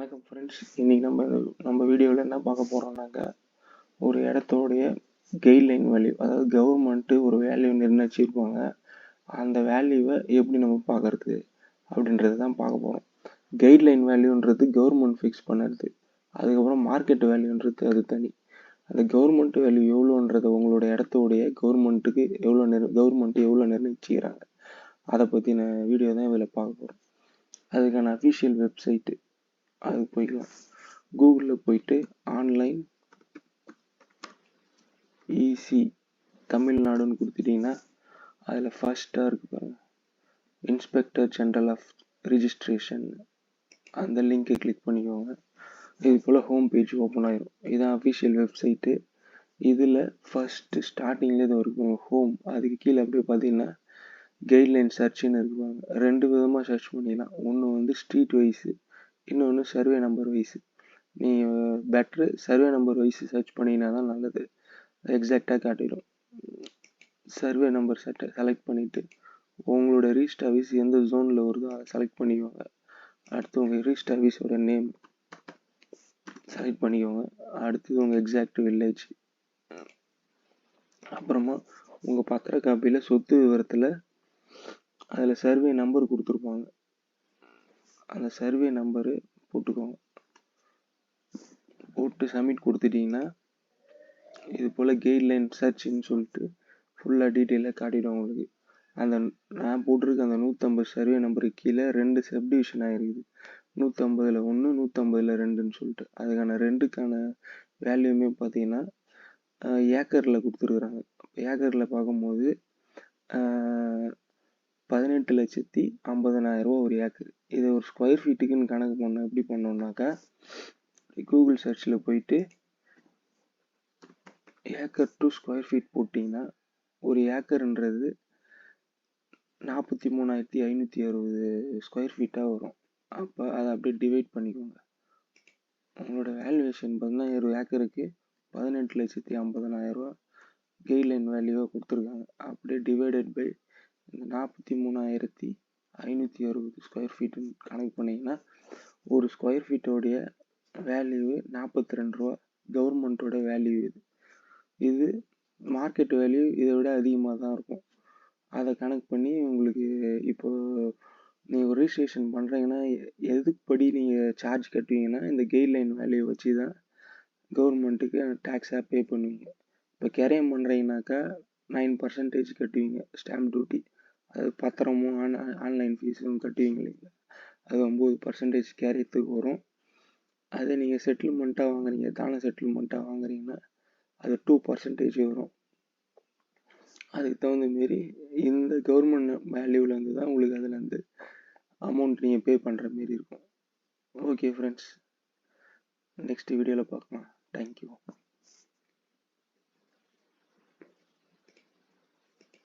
வணக்கம் ஃப்ரெண்ட்ஸ் இன்னைக்கு நம்ம நம்ம வீடியோவில் என்ன பார்க்க போகிறோம்னாக்கா ஒரு இடத்தோடைய கைட்லைன் வேல்யூ அதாவது கவர்மெண்ட்டு ஒரு வேல்யூ நிர்ணயிச்சிருப்பாங்க. அந்த வேல்யூவை எப்படி நம்ம பார்க்கறது அப்படின்றது தான் பார்க்க போகிறோம் கைட்லைன் வேல்யூன்றது கவர்மெண்ட் ஃபிக்ஸ் பண்ணுறது அதுக்கப்புறம் மார்க்கெட் வேல்யூன்றது அது தனி. அந்த கவர்மெண்ட் வேல்யூ எவ்வளோன்றத உங்களோட இடத்தோடைய கவர்மெண்ட்டுக்கு எவ்வளோ நிர் கவர்மெண்ட்டு எவ்வளோ நிர்ணயிச்சுக்கிறாங்க. அதை பற்றின வீடியோ தான் இதில் பார்க்க போகிறோம் அதுக்கான அஃபிஷியல் வெப்சைட்டு அது போய்க்கலாம் கூகுளில் போயிட்டு ஆன்லைன் ஈசி தமிழ்நாடுன்னு கொடுத்துட்டிங்கன்னா அதில் ஃபஸ்ட்டாக இருக்கு பாருங்கள் இன்ஸ்பெக்டர் ஜென்ரல் ஆஃப் ரிஜிஸ்ட்ரேஷன் அந்த லிங்கை கிளிக் பண்ணிக்கோங்க. இது போல் ஹோம் பேஜ் ஓப்பன் ஆயிரும். இதான் அஃபிஷியல் வெப்சைட்டு இதில் ஃபஸ்ட்டு ஸ்டார்டிங்கில் இது இருக்கும் ஹோம் அதுக்கு கீழே அப்படியே பார்த்தீங்கன்னா கைட்லைன் சர்ச்னு இருக்குவாங்க ரெண்டு விதமாக சர்ச் பண்ணிக்கலாம் ஒன்று வந்து ஸ்ட்ரீட் வைஸு இன்னொன்று சர்வே நம்பர் வைஸு நீங்கள் பெட்ரு சர்வே நம்பர் வைஸு சர்ச் பண்ணினா தான் நல்லது. எக்ஸாக்டாக காட்டிடும். சர்வே நம்பர் செட்டை செலக்ட் பண்ணிவிட்டு உங்களோட ரீஸ்ட் ஆஃபீஸ் எந்த ஜோனில் வருதோ அதை செலக்ட் பண்ணிக்கோங்க. அடுத்து உங்கள் ரீஸ்ட் ஆஃபீஸோட நேம் செலக்ட் பண்ணிக்கோங்க. அடுத்தது உங்கள் எக்ஸாக்ட் வில்லேஜ் அப்புறமா உங்கள் பத்திர காப்பியில் சொத்து விவரத்தில் அதில் சர்வே நம்பர் கொடுத்துருப்பாங்க. அந்த சர்வே நம்பரு போட்டுக்கோங்க. போட்டு சப்மிட் கொடுத்துட்டிங்கன்னா இது போல் கைட்லைன் சர்ச்னு சொல்லிட்டு ஃபுல்லாக டீட்டெயிலாக காட்டிடும் உங்களுக்கு. அந்த நான் போட்டிருக்க அந்த நூற்றம்பது சர்வே நம்பருக்கு கீழே ரெண்டு சப்டிவிஷன் ஆகிருக்குது நூற்றம்பதில் ஒன்று நூற்றம்பதில் ரெண்டுன்னு சொல்லிட்டு. அதுக்கான ரெண்டுக்கான வேல்யூமே பார்த்தீங்கன்னா ஏக்கரில் கொடுத்துருக்குறாங்க. ஏக்கரில் பார்க்கும்போது பதினெட்டு லட்சத்தி ஐம்பதனாயிரரூவா ஒரு ஏக்கர் இதை ஒரு ஸ்கொயர் ஃபீட்டுக்குன்னு கணக்கு பண்ண எப்படி பண்ணோம்னாக்கா கூகுள் சர்ச்சில் போயிட்டு ஏக்கர் டு ஸ்கொயர் ஃபீட் போட்டிங்கன்னா ஒரு ஏக்கர்ன்றது நாற்பத்தி மூணாயிரத்தி ஐநூற்றி அறுபது ஸ்கொயர் ஃபீட்டாக வரும். அப்போ அதை அப்படியே டிவைட் பண்ணிக்கோங்க. உங்களோட வேல்யூவேஷன் பார்த்தீங்கன்னா ஒரு ஏக்கருக்கு பதினெட்டு லட்சத்தி ஐம்பதனாயிரரூவா கைட்லைன் வேல்யூவாக கொடுத்துருக்காங்க. அப்படியே டிவைடட் பை இந்த நாற்பத்தி மூணாயிரத்தி ஐநூற்றி அறுபது ஸ்கொயர் ஃபீட்டுன்னு கணக்கு பண்ணிங்கன்னா ஒரு ஸ்கொயர் ஃபீட்டோடைய வேல்யூ நாற்பத்தி ரெண்டு ரூபா கவர்மெண்ட்டோட வேல்யூ இது. இது மார்க்கெட் வேல்யூ இதை விட அதிகமாக தான் இருக்கும். அதை கணக்கு பண்ணி உங்களுக்கு இப்போது நீங்கள் ரிஜிஸ்ட்ரேஷன் பண்ணுறீங்கன்னா எதுக்கு படி நீங்கள் சார்ஜ் கட்டுவீங்கன்னா இந்த கைட்லைன் வேல்யூ வச்சு தான் கவர்மெண்ட்டுக்கு டேக்ஸாக பே பண்ணுவீங்க. இப்போ கரையம் பண்ணுறீங்கனாக்கா நைன் பர்சன்டேஜ் கட்டுவீங்க ஸ்டாம்ப் டியூட்டி அது பத்திரமும் ஆன் ஆன்லைன் ஃபீஸும் கட்டுவீங்க இல்லைங்களா? அது ஒம்பது பர்சன்டேஜ் கேரியத்துக்கு வரும். அதே நீங்கள் செட்டில்மெண்ட்டாக வாங்குறீங்க தானே செட்டில்மெண்ட்டாக வாங்குறீங்கன்னா அது டூ பர்சன்டேஜ் வரும். அதுக்கு தகுந்த மாரி இந்த கவர்மெண்ட் வேல்யூவிலேருந்து தான் உங்களுக்கு அதுலேருந்து அமௌண்ட் நீங்கள் பே பண்ணுற மாரி இருக்கும். ஓகே ஃப்ரெண்ட்ஸ் நெக்ஸ்ட் வீடியோவில் பார்க்கலாம். தேங்க்யூ